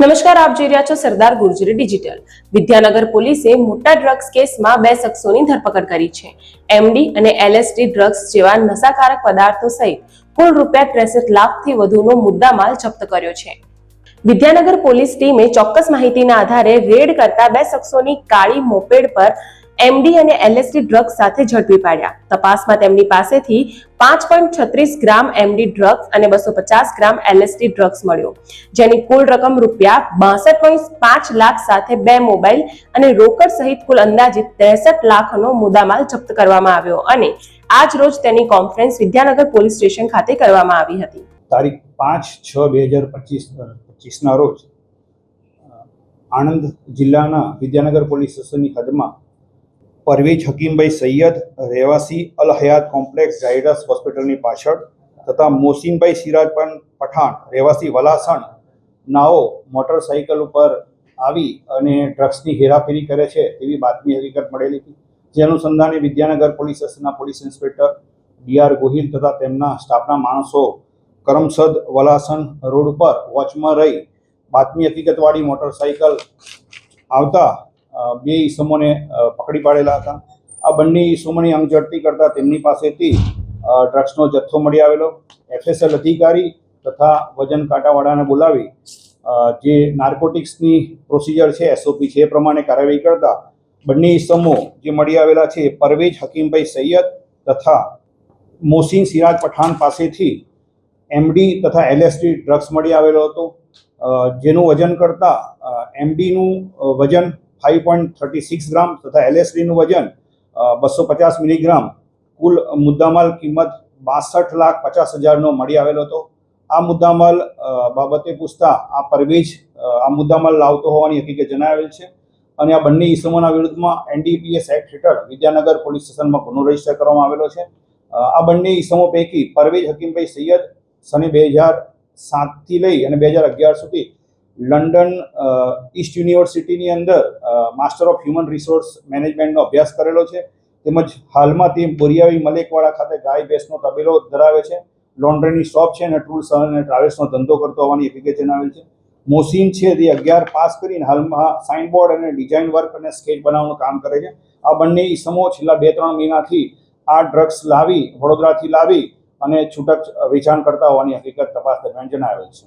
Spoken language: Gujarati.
નમસ્કાર, આપ જોઈ રહ્યા છો સરદાર ગુર્જરી ડિજિટલ. વિદ્યાનગર પોલીસે મોટા ડ્રગ્સ કેસમાં બે શખ્સોની ધરપકડ કરી છે. એમડી અને એલએસડી ડ્રગ્સ જેવા નશાકારક પદાર્થો સહિત કુલ રૂપિયા ત્રેસઠ લાખથી વધુનો મુદ્દામાલ જપ્ત કર્યો છે. વિદ્યાનગર પોલીસ ટીમે ચોક્કસ માહિતીના આધારે રેડ કરતા બે શખ્સોની કાળી મોપેડ પર એમડી અને એલએસડી ડ્રગ્સ સાથે ઝડપી પાડ્યા. તપાસમાં તેમની પાસેથી પાંચ પોઈન્ટ છત્રીસ ગ્રામ એમડી ડ્રગ્સ અને બસો પચાસ ગ્રામ એલએસડી ડ્રગ્સ મળ્યો, જેની કુલ રકમ રૂપિયા બાસઠ પોઈન્ટ પાંચ લાખ સાથે બે મોબાઈલ અને રોકડ સહિત કુલ અંદાજિત ત્રેસઠ લાખનો મુદ્દામાલ જપ્ત કરવામાં આવ્યો અને આજ રોજ તેની કોન્ફરન્સ વિદ્યાનગર પોલીસ સ્ટેશન ખાતે કરવામાં આવી હતી. તારીખ પાંચ છ બે હજાર પચીસ પચીસના રોજ આણંદ જિલ્લાના વિદ્યાનગર પોલીસ સ્ટેશનની હદમાં પરવેજ હકીમભાઈ સૈયદ, રહેવાસી અલ હયાત કોમ્પ્લેક્સ ઝાયડસ હોસ્પિટલની પાછળ, તથા મોસીનભાઈ સિરાજપાન પઠાણ, રહેવાસી વલાસણ નાઓ મોટરસાઇકલ ઉપર આવી અને ડ્રગ્સની હેરાફેરી કરે છે એવી બાતમી હકીકત મળેલી હતી. જે અનુસંધાને વિદ્યાનગર પોલીસ સ્ટેશનના police inspector D R Gohil તથા તેમના સ્ટાફના માણસો કરમસદ વલાસણ રોડ ઉપર વોચમાં રહી બાતમી હકીકતવાળી મોટરસાઇકલ આવતા બે ઈસમોને પકડી પાડેલા હતા. આ બંને ઈસમોની અંગઝડતી કરતા તેમની પાસેથી ડ્રગ્સનો જથ્થો મળી આવેલો. એફએસએલ અધિકારી તથા વજન કાંટાવાળાને બોલાવી જે નાર્કોટિક્સની પ્રોસિજર છે, એસઓપી છે એ પ્રમાણે કાર્યવાહી કરતા બંને ઈસમો જે મળી આવેલા છે પરવેજ હકીમભાઈ સૈયદ તથા મોસીન સિરાજ પઠાણ પાસેથી એમડી તથા એલએસડી ડ્રગ્સ મળી આવેલો હતો. જેનું વજન કરતાં એમડીનું વજન five point thirty six gram તથા એલએસડીનું વજન બસો પચાસ મિલીગ્રામ કુલ મુદ્દામાલ કિંમત બાસઠ લાખ પચાસ હજારનો મળી આવેલો હતો. આ મુદ્દામાલ બાબતે પૂછતા આ પરવેજ આ મુદ્દામાલ લાવતો હોવાની હકીકત જણાવેલ છે અને આ બંને ઈસમોના વિરુદ્ધમાં એનડીપીએસ એક્ટ હેઠળ વિદ્યાનગર પોલીસ સ્ટેશનમાં ગુનો રજિસ્ટર કરવામાં આવેલો છે. આ બંને ઈસમો પૈકી પરવેજ હકીમભાઈ સૈયદ સને બે હજાર સાતથી લઈ અને બે હજાર અગિયાર સુધી લંડન ઈસ્ટ યુનિવર્સિટીની અંદર માસ્ટર ઓફ હ્યુમન રિસોર્સ મેનેજમેન્ટનો અભ્યાસ કરેલો છે. તેમજ હાલમાં તે બોરિયાવી મલેકવાડા ખાતે ગાય ભેંસનો તબેલો ધરાવે છે. લોન્ડ્રીની શોપ છે અને ટૂર્સ અને ટ્રાવેલ્સનો ધંધો કરતો હોવાની હકીકત જણાવેલ છે. મોસીન છે તે અગિયાર પાસ કરીને હાલમાં સાઇનબોર્ડ અને ડિઝાઇન વર્ક અને સ્કેચ બનાવવાનું કામ કરે છે. આ બંને ઈસમો છેલ્લા બે ત્રણ મહિનાથી આ ડ્રગ્સ લાવી, વડોદરાથી લાવી અને છૂટક વેચાણ કરતા હોવાની હકીકત તપાસ દરમિયાન જણાવેલ છે.